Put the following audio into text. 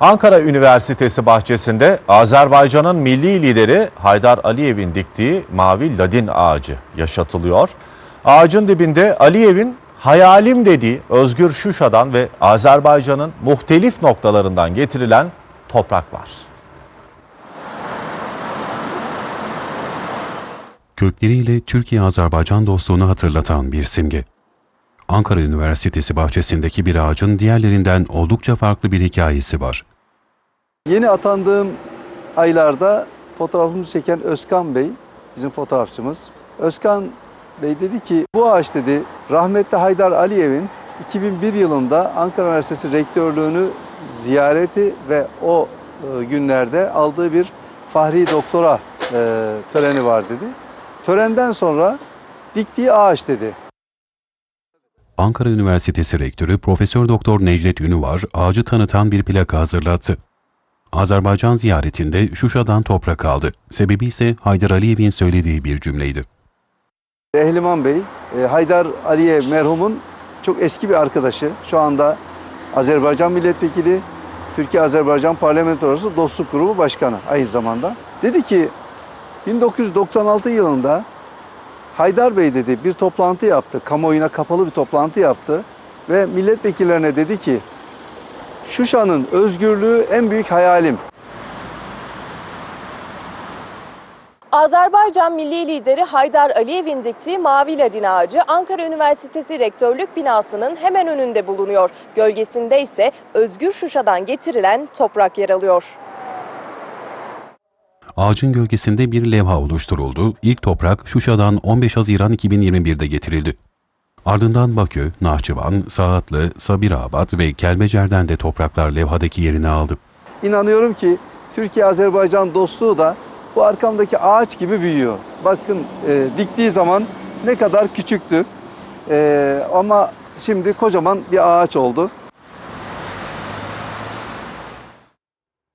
Ankara Üniversitesi bahçesinde Azerbaycan'ın milli lideri Haydar Aliyev'in diktiği mavi ladin ağacı yaşatılıyor. Ağacın dibinde Aliyev'in hayalim dediği Özgür Şuşa'dan ve Azerbaycan'ın muhtelif noktalarından getirilen toprak var. kökleriyle Türkiye-Azerbaycan dostluğunu hatırlatan bir simge. Ankara Üniversitesi bahçesindeki bir ağacın diğerlerinden oldukça farklı bir hikayesi var. Yeni atandığım aylarda fotoğrafımızı çeken Özkan Bey, bizim fotoğrafçımız. Özkan Bey dedi ki bu ağaç dedi rahmetli Haydar Aliyev'in 2001 yılında Ankara Üniversitesi rektörlüğünü ziyareti ve o e, günlerde aldığı bir fahri doktora e, töreni var dedi. Törenden sonra diktiği ağaç dedi. Ankara Üniversitesi Rektörü Profesör Doktor Necdet Ünüvar ağacı tanıtan bir plaka hazırlattı. Azerbaycan ziyaretinde Şuşa'dan toprak aldı. Sebebi ise Haydar Aliyev'in söylediği bir cümleydi. Ehliman Bey, e, Haydar Aliyev merhumun çok eski bir arkadaşı. Şu anda Azerbaycan milletvekili, Türkiye-Azerbaycan Parlamento Arası Dostluk Grubu Başkanı aynı zamanda. Dedi ki 1996 yılında Haydar Bey dedi bir toplantı yaptı. Kamuoyuna kapalı bir toplantı yaptı. Ve milletvekillerine dedi ki Şuşa'nın özgürlüğü en büyük hayalim. Azerbaycan milli lideri Haydar Aliyev'in diktiği mavi ladin ağacı Ankara Üniversitesi Rektörlük binasının hemen önünde bulunuyor. Gölgesinde ise Özgür Şuşa'dan getirilen toprak yer alıyor. Ağacın gölgesinde bir levha oluşturuldu. İlk toprak Şuşa'dan 15 Haziran 2021'de getirildi. Ardından Bakü, Nahçıvan, Saatlı, Sabirabad ve Kelbecer'den de topraklar levhadaki yerini aldı. İnanıyorum ki Türkiye-Azerbaycan dostluğu da bu arkamdaki ağaç gibi büyüyor. Bakın e, diktiği zaman ne kadar küçüktü. E, ama şimdi kocaman bir ağaç oldu.